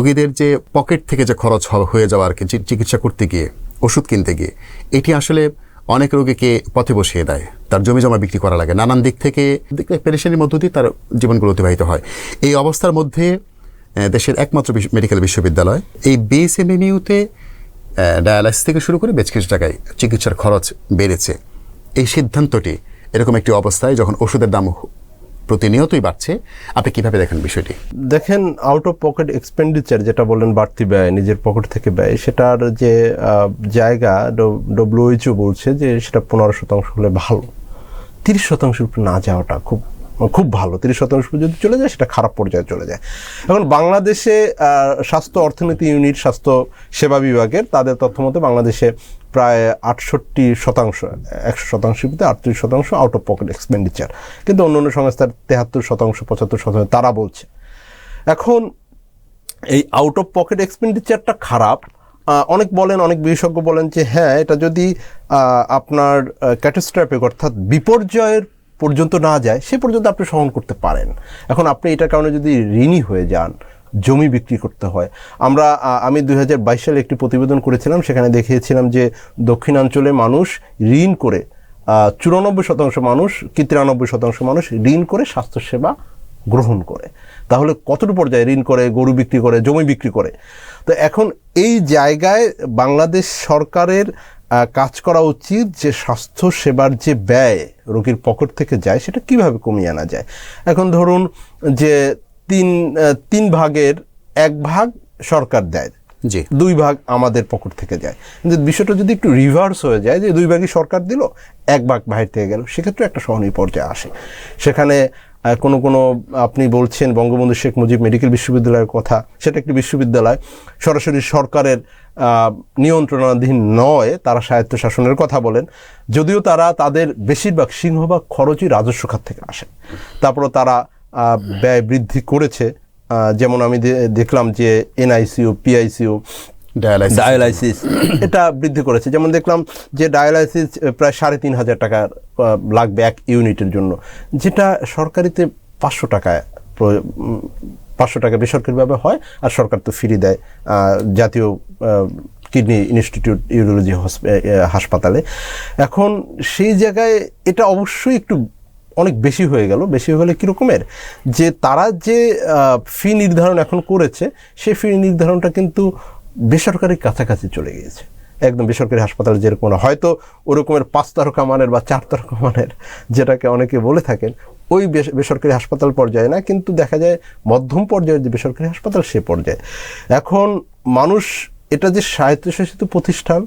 রোগীদের যে পকেট থেকে যে খরচ হয়ে যাওয়া আর কি চিকিৎসা করতে গিয়ে, ওষুধ কিনতে গিয়ে, এটি আসলে অনেক রোগীকে পথে বসিয়ে দেয়। তার জমি জমা বিক্রি করা লাগে। নানান দিক থেকে পেরেশানির মধ্য দিয়ে তার জীবনগুলো অতিবাহিত হয়। এই অবস্থার মধ্যে দেশের একমাত্র মেডিকেল বিশ্ববিদ্যালয়, এই বিএসএমএমইউতে ডায়ালাইসিস থেকে শুরু করে বেশ কিছু টাকায় চিকিৎসার খরচ বেড়েছে। এই সিদ্ধান্তটি এরকম একটি অবস্থায় যখন ওষুধের দাম প্রতিনিয়তই বাড়ছে। আপনি কীভাবে দেখেন বিষয়টি? দেখেন আউট অফ পকেট এক্সপেন্ডিচার যেটা বললেন বাড়তি ব্যয়, নিজের পকেট থেকে ব্যয়, সেটার যে জায়গা ডব্লিউএইচও বলছে যে, সেটা পনেরো শতাংশ হলে ভালো। তিরিশ শতাংশের না যাওয়াটা খুব খুব ভালো। তিরিশ শতাংশ যদি চলে যায়, সেটা খারাপ পর্যায়ে চলে যায়। এখন বাংলাদেশে স্বাস্থ্য অর্থনীতি ইউনিট স্বাস্থ্য সেবা বিভাগের, তাদের তথ্য মতে বাংলাদেশে প্রায় আটষট্টি শতাংশ, একশো শতাংশের ভিতরে আটত্রিশ শতাংশ আউট অফ পকেট এক্সপেন্ডিচার কিন্তু অন্য অন্য সংস্থার তেহাত্তর শতাংশ, পঁচাত্তর শতাংশ তারা বলছে। এখন এই আউট অফ পকেট এক্সপেন্ডিচারটা খারাপ। অনেক বলেন, অনেক বিশেষজ্ঞ বলেন যে হ্যাঁ এটা যদি আপনার ক্যাটাস্ট্রাফিক অর্থাৎ বিপর্যয়ের পর্যন্ত না যায়, সে পর্যন্ত আপনি সহন করতে পারেন। এখন আপনি এটার কারণে যদি ঋণী হয়ে যান জমি বিক্রি করতে হয়। আমরা আমি দু হাজার বাইশ সালে একটি প্রতিবেদন করেছিলাম, সেখানে দেখিয়েছিলাম যে দক্ষিণাঞ্চলে মানুষ ঋণ করে চুরানব্বই শতাংশ মানুষ কি তিরানব্বই শতাংশ মানুষ ঋণ করে স্বাস্থ্যসেবা গ্রহণ করে। তাহলে কতটুকু পর্যায়ে ঋণ করে, গরু বিক্রি করে, জমি বিক্রি করে? তো এখন এই জায়গায় বাংলাদেশ সরকারের কাজ করা উচিত যে স্বাস্থ্য সেবার যে ব্যয় রোগীর পকেট থেকে যায়, সেটা কীভাবে কমিয়ে আনা যায়? এখন ধরুন যে তিন তিন ভাগের এক ভাগ সরকার দেয়। জি। দুই ভাগ আমাদের পকেট থেকে যায় কিন্তু বিষয়টা যদি একটু রিভার্স হয়ে যায় যে দুই ভাগই সরকার দিল এক ভাগ বাহির থেকে গেল সেক্ষেত্রে একটা সহনীয় পর্যায়ে আসে। সেখানে কোনো কোনো আপনি বলছেন বঙ্গবন্ধু শেখ মুজিব মেডিকেল বিশ্ববিদ্যালয়ের কথা সেটা একটি বিশ্ববিদ্যালয়। সরাসরি সরকারের নিয়ন্ত্রণাধীন নয় তারা স্বায়ত্ত শাসনের কথা বলেন। যদিও তারা তাদের বেশিরভাগ সিংহভাগ খরচই রাজস্ব খাত থেকে আসে। তারপরে তারা ব্যয় বৃদ্ধি করেছে। যেমন আমি দেখলাম যে এনআইসিউ পিআইসিউ ডায়ালাইসিস। ডায়ালাইসিস এটা বৃদ্ধি করেছে। যেমন দেখলাম যে ডায়ালাইসিস প্রায় সাড়ে তিন হাজার টাকা লাগবে এক ইউনিটের জন্য যেটা সরকারিতে পাঁচশো টাকায় পাঁচশো টাকা বেসরকারিভাবে হয় আর সরকার তো ফ্রি দেয় জাতীয় কিডনি ইনস্টিটিউট ইউরোলজি হাসপাতালে। এখন সেই জায়গায় এটা অবশ্যই একটু অনেক বেশি হয়ে গেল, বেশি হয়ে গেলে কীরকমের যে তারা যে ফি নির্ধারণ এখন করেছে সেই ফি নির্ধারণটা কিন্তু বেসরকারির কাছাকাছি চলে গিয়েছে। একদম বেসরকারি হাসপাতালে যেরকম হয়তো ওরকমের পাঁচ তারকা মানের বা চার তারকা মানের, যেটাকে অনেকে বলে থাকেন, ওই বেস- বেসরকারি হাসপাতাল পর্যায়ে না, কিন্তু দেখা যায় মধ্যম পর্যায়ের যে বেসরকারি হাসপাতাল সে পর্যায়ে। এখন মানুষ এটা যে স্বায়ত্তশাসিত প্রতিষ্ঠান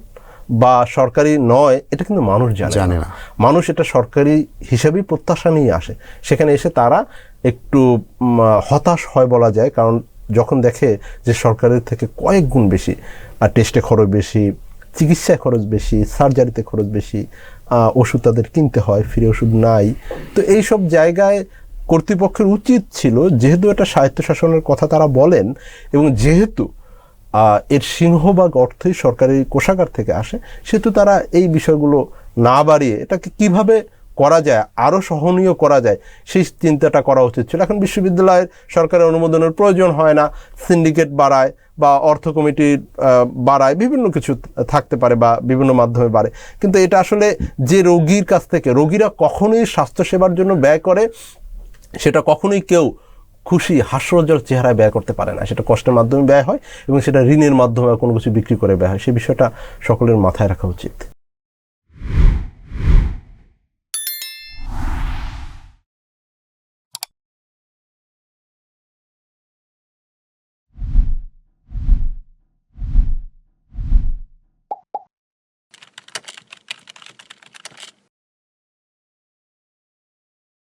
বা সরকারি নয় এটা কিন্তু মানুষ জানে জানে না। মানুষ এটা সরকারি হিসাবেই প্রত্যাশা নিয়ে আসে। সেখানে এসে তারা একটু হতাশ হয় বলা যায় কারণ যখন দেখে যে সরকারের থেকে কয়েক গুণ বেশি আর টেস্টে খরচ বেশি চিকিৎসায় খরচ বেশি সার্জারিতে খরচ বেশি ওষুধ তাদের কিনতে হয় ফ্রি ওষুধ নাই। তো এই সব জায়গায় কর্তৃপক্ষের উচিত ছিল যেহেতু এটা স্বায়ত্তশাসনের কথা তারা বলেন এবং যেহেতু এর সিংহভাগ অর্থই সরকারি কোষাগার থেকে আসে, সেহেতু তারা এই বিষয়গুলো না বাড়িয়ে এটাকে কীভাবে করা যায় আরও সহনীয় করা যায়, সেই চিন্তাটা করা উচিত ছিল। এখন বিশ্ববিদ্যালয়ের সরকারের অনুমোদনের প্রয়োজন হয় না, সিন্ডিকেট বাড়ায় বা অর্থ কমিটি বাড়ায় বিভিন্ন কিছু থাকতে পারে বা বিভিন্ন মাধ্যমে বাড়ে। কিন্তু এটা আসলে যে রোগীর কাছ থেকে, রোগীরা কখনোই স্বাস্থ্যসেবার জন্য ব্যয় করে, সেটা কখনোই কেউ খুশি হাস্যজ্জ্বল চেহারায় ব্যয় করতে পারে না। সেটা কষ্টের মাধ্যমে ব্যয় হয় এবং সেটা ঋণের মাধ্যমে কোনো কিছু বিক্রি করে ব্যয় হয়। সেই বিষয়টা সকলের মাথায় রাখা উচিত।